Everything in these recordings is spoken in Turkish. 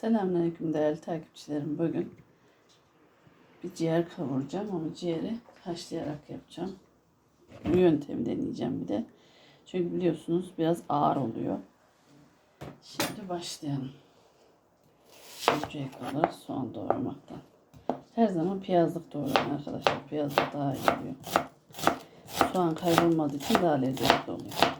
Selamünaleyküm değerli takipçilerim. Bugün bir ciğer kavuracağım ama ciğeri haşlayarak yapacağım. Bu yöntemi deneyeceğim bir de. Çünkü biliyorsunuz biraz ağır oluyor. Şimdi başlayalım. Öncelikli olarak soğan doğramaktan. Her zaman piyazlık doğrayın arkadaşlar. Piyazlık daha iyi oluyor. Soğan kaybolmadığı için daha lezzetli oluyor.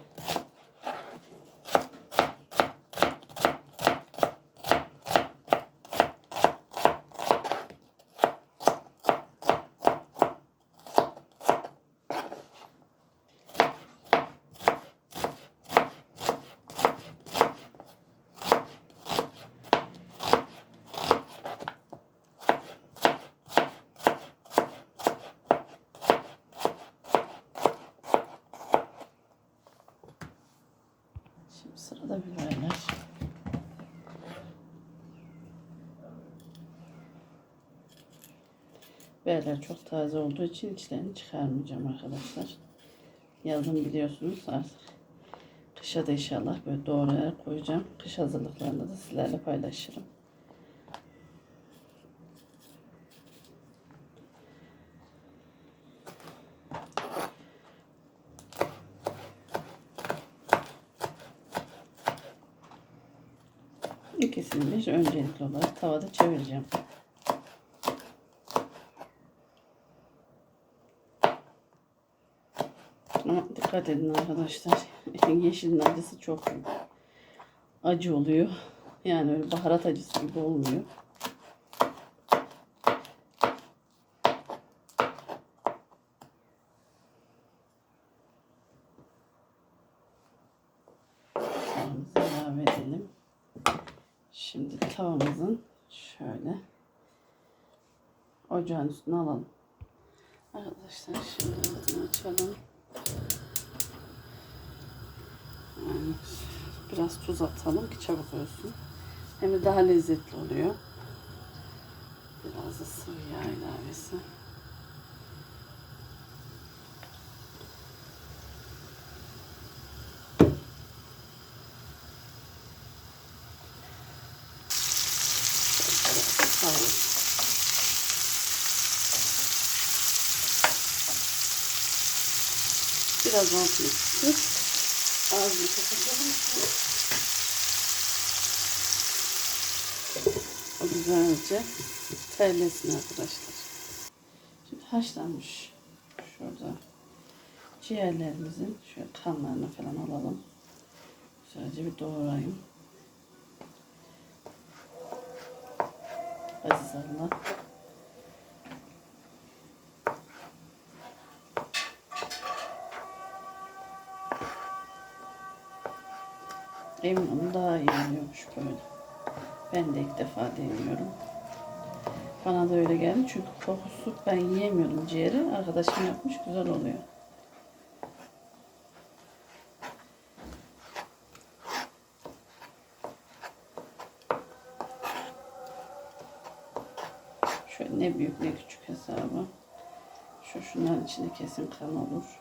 Biberler. Biberler çok taze olduğu için içlerini çıkarmayacağım arkadaşlar. Yazın biliyorsunuz artık. Kışa da inşallah böyle doğrayarak koyacağım. Kış hazırlıklarında da sizlerle paylaşırım. Bir öncelikli olarak tavada çevireceğim. Ama dikkat edin arkadaşlar. Yeşilin acısı çok acı oluyor. Yani öyle baharat acısı gibi olmuyor. Tavamızı ilave edelim. Tavamızın şöyle ocağın üstüne alalım. Arkadaşlar şimdi açalım. Yani biraz tuz atalım ki çabuk olsun. Hem de daha lezzetli oluyor. Biraz da sıvı yağ ilavesi. Olun. Biraz altını kısıp ağzını kapatalım. Güzelce terlesin arkadaşlar. Şimdi haşlanmış şurada ciğerlerimizin şöyle kanlarını falan alalım. Güzelce bir doğrayayım. Aziz Allah. Emin olun daha iyi oluyormuş böyle. Ben de ilk defa deniyorum. Bana da öyle geldi çünkü kokusu ben yiyemiyordum ciğeri. Arkadaşım yapmış güzel oluyor. Şöyle ne büyük ne küçük hesabı. Şu şunların içinde kesin kan olur.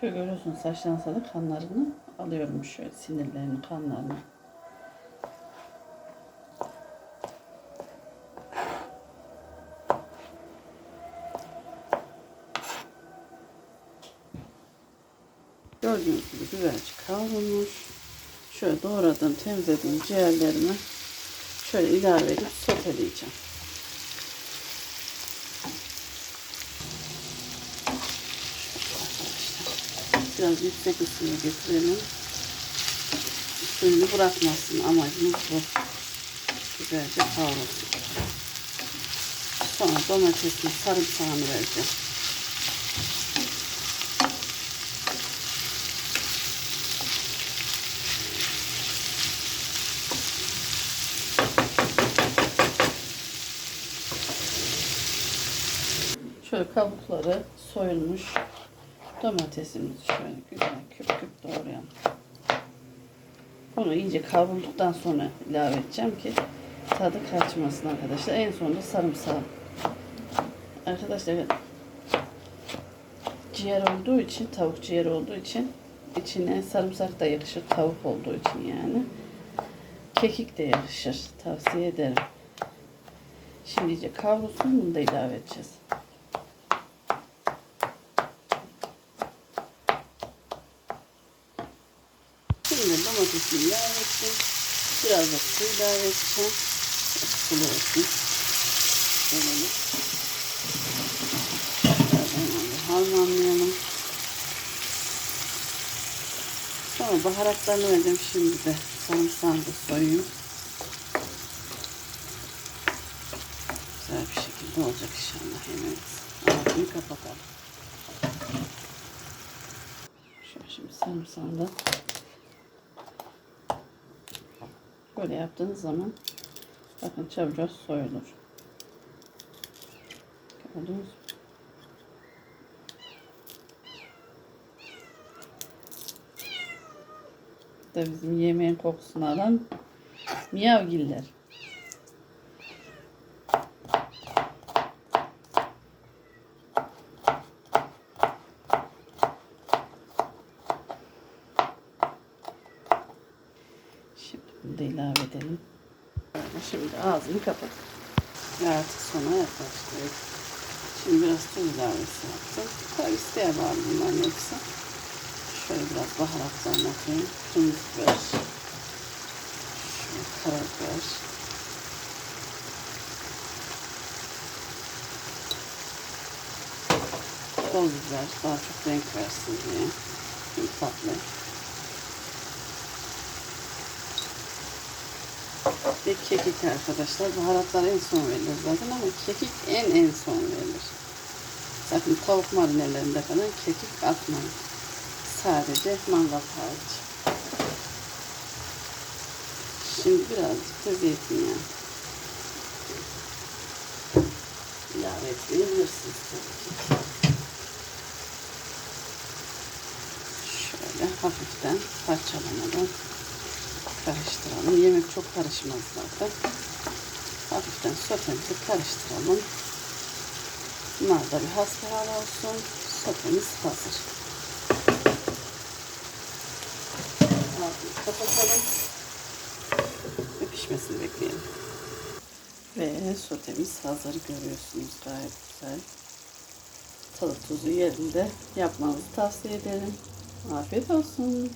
Şöyle görüyorsunuz saçlansa da kanlarını alıyorum şöyle sinirlerini kanlarını. Gördüğünüz gibi güzelce kavrulmuş. Şöyle doğradığım, temizlediğim ciğerlerimi şöyle ilave edip soteleyeceğim. Biraz yüksek ısıya getirelim. Suyunu bırakmasın amacımız bu. Güzelce kavrulsun. Sonra domatesin sarımsağını vereceğim. Şöyle kabukları soyulmuş Domatesimizi şöyle güzel küp küp doğrayalım. Bunu iyice kavrulduktan sonra ilave edeceğim ki tadı kaçmasın arkadaşlar. En sonunda sarımsağı. Arkadaşlar ciğer olduğu için, tavuk ciğer olduğu için içine sarımsak da yakışır tavuk olduğu için yani. Kekik de yakışır. Tavsiye ederim. Şimdi iyice kavrulsun bunu da ilave edeceğiz. Şimdi domatesini ilave ettim. Biraz da su ilave edeceğim. Sulu olsun. Şöyle. Harmanlayalım. Sonra baharatlarını vereceğim şimdi de. Sarımsağını da soyayım. Güzel bir şekilde olacak inşallah yemeğimiz. Altını kapatalım. Şöyle şimdi sarımsağını da böyle yaptığınız zaman bakın çabucak soyulur. Gördünüz mü? da bizim yemeğin kokusunu alan miyavgiller. Şimdi bunu da ilave edelim. Şimdi ağzını kapat. Artık sona yaklaştık. Şimdi biraz tuz ilavesi yaptım. Tabi isteğe bağlı bunların hepsi. Şöyle biraz baharatlarını atayım. Kırmızı biber. Şöyle karabiber. Toz biber. Daha çok renk versin diye. Şimdi tatlı. Ve kekik arkadaşlar. Baharatlar en son verilir zaten ama kekik en en son verilir. Zaten tavuk marinelerinde falan kekik atmayın. Sadece mangal hariç. Şimdi birazcık da zeytinyağı. ilave etmeyebilirsiniz tabii ki. Şöyle hafiften parçalamadan karıştıralım. Yemek çok karışmaz zaten. Hafiften sotemizi karıştıralım. Bunlar da bir hasbihal olsun. Sotemiz hazır. Kapatalım. Ve pişmesini bekleyelim. Ve sotemiz hazır görüyorsunuz gayet güzel. Tadı tuzu yerinde yapmanızı tavsiye ederim. Afiyet olsun.